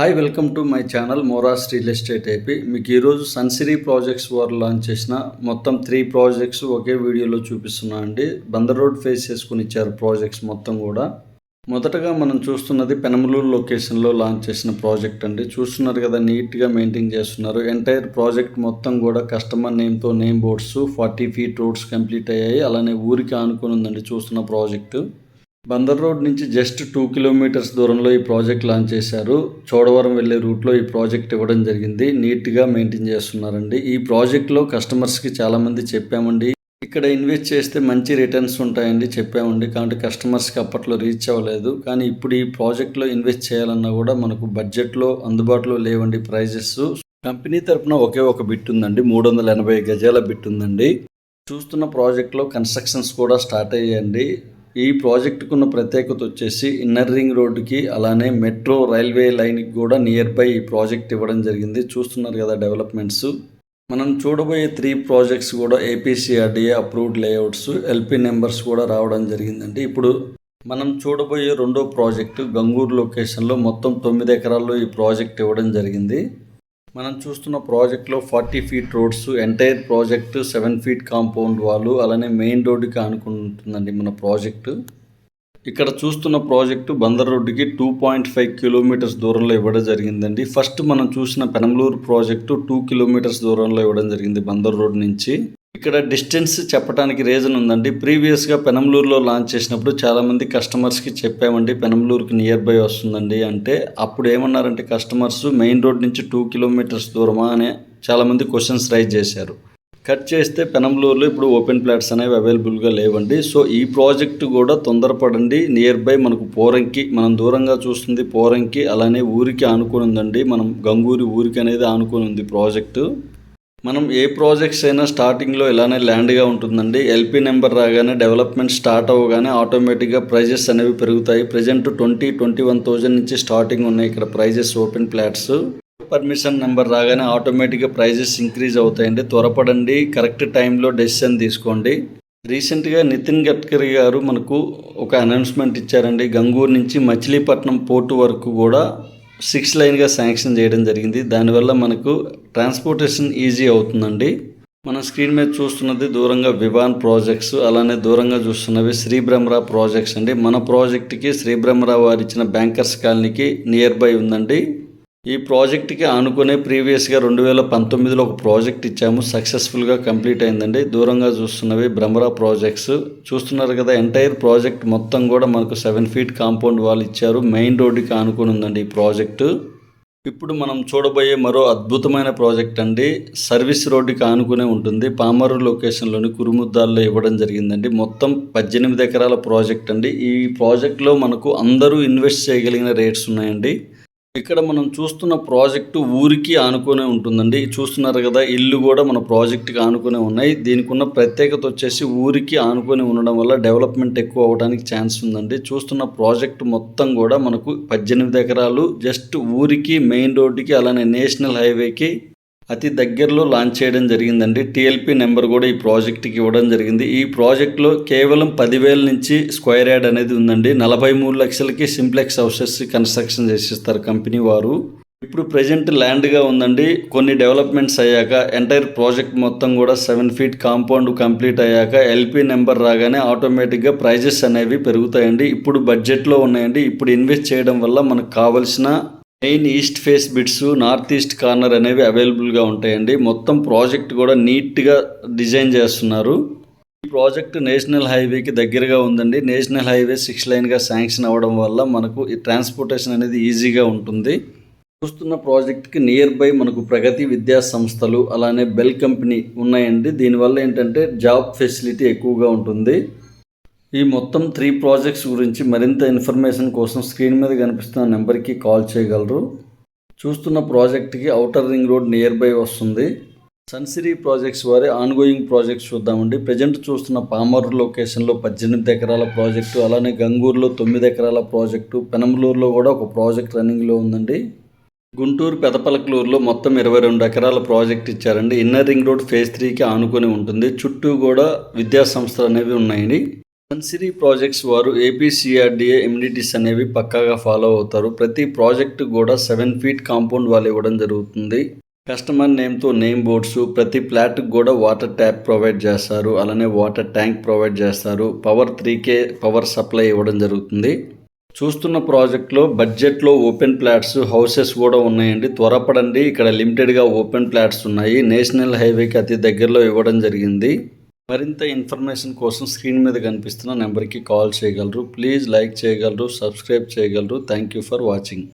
Hi welcome to my channel మోరాస్ real estate AP మీకు ఈరోజు Sunsiri projects వారు లాంచ్ చేసిన మొత్తం త్రీ ప్రాజెక్ట్స్ ఒకే వీడియోలో చూపిస్తున్నా అండి. బందర్ రోడ్ ఫేస్ చేసుకుని ఇచ్చారు ప్రాజెక్ట్స్ మొత్తం కూడా. మొదటగా మనం చూస్తున్నది పెనమలూరు లొకేషన్లో లాంచ్ చేసిన ప్రాజెక్ట్ అండి. చూస్తున్నారు కదా నీట్గా మెయింటైన్ చేస్తున్నారు. ఎంటైర్ ప్రాజెక్ట్ మొత్తం కూడా customer నేమ్తో name boards forty feet roads complete అయ్యాయి. అలానే ఊరికి ఆనుకుని ఉందండి చూస్తున్న ప్రాజెక్టు బందర్ రోడ్ నుంచి జస్ట్ టూ కిలోమీటర్స్ దూరంలో ఈ ప్రాజెక్ట్ లాంచ్ చేశారు. చోడవరం వెళ్ళే రూట్లో ఈ ప్రాజెక్ట్ ఇవ్వడం జరిగింది. నీట్గా మెయింటైన్ చేస్తున్నారండి. ఈ ప్రాజెక్ట్లో కస్టమర్స్కి చాలామంది చెప్పామండి. ఇక్కడ ఇన్వెస్ట్ చేస్తే మంచి రిటర్న్స్ ఉంటాయండి చెప్పామండి. కాబట్టి కస్టమర్స్కి అప్పట్లో రీచ్ అవ్వలేదు. కానీ ఇప్పుడు ఈ ప్రాజెక్ట్లో ఇన్వెస్ట్ చేయాలన్నా కూడా మనకు బడ్జెట్లో అందుబాటులో లేవండి ప్రైజెస్. కంపెనీ తరపున ఒకే ఒక బిట్ ఉందండి. మూడు వందల ఎనభై గజాల బిట్ ఉందండి. చూస్తున్న ప్రాజెక్ట్లో కన్స్ట్రక్షన్స్ కూడా స్టార్ట్ అయ్యాయండి. ఈ ప్రాజెక్టుకు ఉన్న ప్రత్యేకత వచ్చేసి ఇన్నర్ రింగ్ రోడ్డుకి అలానే మెట్రో రైల్వే లైన్కి కూడా నియర్ బై ఈ ప్రాజెక్ట్ ఇవ్వడం జరిగింది. చూస్తున్నారు కదా డెవలప్మెంట్స్. మనం చూడబోయే త్రీ ప్రాజెక్ట్స్ కూడా APCRDA approved layouts LP numbers కూడా రావడం జరిగిందండి. ఇప్పుడు మనం చూడబోయే రెండో ప్రాజెక్టు గంగూరు లొకేషన్లో మొత్తం తొమ్మిది ఎకరాల్లో ఈ ప్రాజెక్ట్ ఇవ్వడం జరిగింది. మనం చూస్తున్న ప్రాజెక్ట్లో forty feet roads entire project seven feet compound వాళ్ళు అలానే మెయిన్ రోడ్డుకి ఆనుకుంటుందండి మన ప్రాజెక్టు. ఇక్కడ చూస్తున్న ప్రాజెక్టు బందర్ రోడ్డుకి టూ పాయింట్ ఫైవ్ కిలోమీటర్స్ దూరంలో ఇవ్వడం జరిగిందండి. ఫస్ట్ మనం చూసిన పెనమలూరు ప్రాజెక్టు టూ కిలోమీటర్స్ దూరంలో ఇవ్వడం జరిగింది బందర్ రోడ్ నుంచి. ఇక్కడ డిస్టెన్స్ చెప్పడానికి రీజన్ ఉందండి. ప్రీవియస్గా పెనంలూరులో లాంచ్ చేసినప్పుడు చాలామంది కస్టమర్స్కి చెప్పామండి పెనంలూరుకి నియర్ బై వస్తుందండి అంటే అప్పుడు ఏమన్నారంటే కస్టమర్స్ మెయిన్ రోడ్ నుంచి టూ కిలోమీటర్స్ దూరమా అనే చాలామంది క్వశ్చన్స్ రైజ్ చేశారు. కట్ చేస్తే పెనంలూరులో ఇప్పుడు ఓపెన్ ప్లాట్స్ అనేవి అవైలబుల్గా లేవండి. సో ఈ ప్రాజెక్టు కూడా తొందరపడండి. నియర్ బై మనకు పోరంకి మనం దూరంగా చూస్తుంది పోరంకి అలానే ఊరికి ఆనుకొని ఉందండి. మనం గంగూరి ఊరికి అనేది ఆనుకొని ఉంది ప్రాజెక్టు. మనం ఏ ప్రాజెక్ట్స్ అయినా స్టార్టింగ్లో ఇలానే ల్యాండ్గా ఉంటుందండి. ఎల్పి నెంబర్ రాగానే డెవలప్మెంట్ స్టార్ట్ అవ్వగానే ఆటోమేటిక్గా ప్రైజెస్ అనేవి పెరుగుతాయి. Present twenty twenty one thousand నుంచి స్టార్టింగ్ ఉన్నాయి ఇక్కడ prices open plots permission number రాగానే ఆటోమేటిక్గా ప్రైజెస్ ఇంక్రీజ్ అవుతాయండి. త్వరపడండి కరెక్ట్ టైంలో డెసిషన్ తీసుకోండి. రీసెంట్గా నితిన్ గడ్కరీ గారు మనకు ఒక అనౌన్స్మెంట్ ఇచ్చారండి. గంగూరు నుంచి మచిలీపట్నం పోర్టు వరకు కూడా సిక్స్ లైన్గా శాంక్షన్ చేయడం జరిగింది. దానివల్ల మనకు ట్రాన్స్పోర్టేషన్ ఈజీ అవుతుందండి. మన స్క్రీన్ మీద చూస్తున్నది దూరంగా వివాన్ ప్రాజెక్ట్స్ అలానే దూరంగా చూస్తున్నవి శ్రీబ్రహ్మరా ప్రాజెక్ట్స్ అండి. మన ప్రాజెక్ట్కి శ్రీబ్రహ్మరా వారు ఇచ్చిన బ్యాంకర్స్ కాలనీకి నియర్ బై ఉందండి. ఈ ప్రాజెక్ట్కి ఆనుకునే ప్రీవియస్గా రెండు వేల పంతొమ్మిదిలో ఒక ప్రాజెక్ట్ ఇచ్చాము. సక్సెస్ఫుల్గా కంప్లీట్ అయిందండి. దూరంగా చూస్తున్నవి బ్రహ్మరా ప్రాజెక్ట్స్. చూస్తున్నారు కదా ఎంటైర్ ప్రాజెక్ట్ మొత్తం కూడా మనకు సెవెన్ ఫీట్ కాంపౌండ్ వాల్ ఇచ్చారు. మెయిన్ రోడ్డుకి ఆనుకుని ఉందండి ఈ ప్రాజెక్టు. ఇప్పుడు మనం చూడబోయే మరో అద్భుతమైన ప్రాజెక్ట్ అండి. సర్వీస్ రోడ్డుకి ఆనుకునే ఉంటుంది. పామరు లొకేషన్లోని కురుముద్దాల్లో ఇవ్వడం జరిగిందండి. మొత్తం పద్దెనిమిది ఎకరాల ప్రాజెక్ట్ అండి. ఈ ప్రాజెక్ట్లో మనకు అందరూ ఇన్వెస్ట్ చేయగలిగిన రేట్స్ ఉన్నాయండి. ఇక్కడ మనం చూస్తున్న ప్రాజెక్టు ఊరికి ఆనుకునే ఉంటుందండి. చూస్తున్నారు కదా ఇల్లు కూడా మన ప్రాజెక్టుకి ఆనుకునే ఉన్నాయి. దీనికి ఉన్న ప్రత్యేకత వచ్చేసి ఊరికి ఆనుకొని ఉండడం వల్ల డెవలప్మెంట్ ఎక్కువ అవడానికి ఛాన్స్ ఉందండి. చూస్తున్న ప్రాజెక్ట్ మొత్తం కూడా మనకు పద్దెనిమిది ఎకరాలు జస్ట్ ఊరికి మెయిన్ రోడ్డుకి అలానే నేషనల్ హైవేకి అతి దగ్గరలో లాంచ్ చేయడం జరిగిందండి. టీఎల్పీ నెంబర్ కూడా ఈ ప్రాజెక్ట్కి ఇవ్వడం జరిగింది. ఈ ప్రాజెక్ట్లో కేవలం పదివేల నుంచి స్క్వేర్ యార్డ్ అనేది ఉందండి. నలభై మూడు లక్షలకి సింప్లెక్స్ హౌసెస్ కన్స్ట్రక్షన్ చేసిస్తారు కంపెనీ వారు. ఇప్పుడు ప్రజెంట్ ల్యాండ్గా ఉందండి. కొన్ని డెవలప్మెంట్స్ అయ్యాక ఎంటైర్ ప్రాజెక్ట్ మొత్తం కూడా సెవెన్ ఫీట్ కాంపౌండ్ కంప్లీట్ అయ్యాక ఎల్పీ నెంబర్ రాగానే ఆటోమేటిక్గా ప్రైజెస్ అనేవి పెరుగుతాయండి. ఇప్పుడు బడ్జెట్లో ఉన్నాయండి. ఇప్పుడు ఇన్వెస్ట్ చేయడం వల్ల మనకు కావలసిన main east face bits north east corner అనేవి అవైలబుల్గా ఉంటాయండి. మొత్తం ప్రాజెక్ట్ కూడా నీట్గా డిజైన్ చేస్తున్నారు. ఈ ప్రాజెక్ట్ నేషనల్ హైవేకి దగ్గరగా ఉందండి. నేషనల్ హైవే సిక్స్ లైన్గా శాంక్షన్ అవ్వడం వల్ల మనకు ఈ ట్రాన్స్పోర్టేషన్ అనేది ఈజీగా ఉంటుంది. చూస్తున్న ప్రాజెక్ట్కి నియర్ బై మనకు ప్రగతి విద్యా సంస్థలు అలానే బెల్ కంపెనీ ఉన్నాయండి. దీనివల్ల ఏంటంటే జాబ్ ఫెసిలిటీ ఎక్కువగా ఉంటుంది. ఈ మొత్తం త్రీ ప్రాజెక్ట్స్ గురించి మరింత ఇన్ఫర్మేషన్ కోసం స్క్రీన్ మీద కనిపిస్తున్న నెంబర్కి కాల్ చేయగలరు. చూస్తున్న ప్రాజెక్ట్కి outer ring road near by వస్తుంది సన్సిరీ ప్రాజెక్ట్స్ వారి ఆన్గోయింగ్ ప్రాజెక్ట్స్ చూద్దామండి. ప్రజెంట్ చూస్తున్న పామర్ లొకేషన్లో పద్దెనిమిది ఎకరాల ప్రాజెక్టు అలానే గంగూరులో తొమ్మిది ఎకరాల ప్రాజెక్టు పెనంలూరులో కూడా ఒక ప్రాజెక్ట్ రన్నింగ్లో ఉందండి. గుంటూరు పెదపలకలూరులో మొత్తం ఇరవై రెండు ఎకరాల ప్రాజెక్ట్ ఇచ్చారండి. ఇన్నర్ రింగ్ రోడ్ ఫేజ్ త్రీకి ఆనుకొని ఉంటుంది. చుట్టూ కూడా విద్యా సంస్థలు అనేవి ఉన్నాయండి. మన్సిరీ ప్రాజెక్ట్స్ వారు ఏపీసీఆర్డీఏ ఇమ్యూనిటీస్ అనేవి పక్కాగా ఫాలో అవుతారు. ప్రతి ప్రాజెక్ట్ కూడా సెవెన్ ఫీట్ కాంపౌండ్ వాళ్ళు ఇవ్వడం జరుగుతుంది. కస్టమర్ నేమ్తో నేమ్ బోర్డ్స్ ప్రతి ఫ్లాట్కి కూడా వాటర్ ట్యాప్ ప్రొవైడ్ చేస్తారు. అలానే వాటర్ ట్యాంక్ ప్రొవైడ్ చేస్తారు. Power three K power supply ఇవ్వడం జరుగుతుంది. చూస్తున్న ప్రాజెక్ట్లో బడ్జెట్లో ఓపెన్ ప్లాట్స్ హౌసెస్ కూడా ఉన్నాయండి. త్వరపడండి ఇక్కడ లిమిటెడ్గా ఓపెన్ ప్లాట్స్ ఉన్నాయి. నేషనల్ హైవేకి అతి దగ్గరలో ఇవ్వడం జరిగింది. మరింత ఇన్ఫర్మేషన్ కోసం స్క్రీన్ మీద కనిపిస్తున్న నెంబర్కి కాల్ చేయగలరు. ప్లీజ్ లైక్ చేయగలరు సబ్స్క్రైబ్ చేయగలరు. Thank you for watching.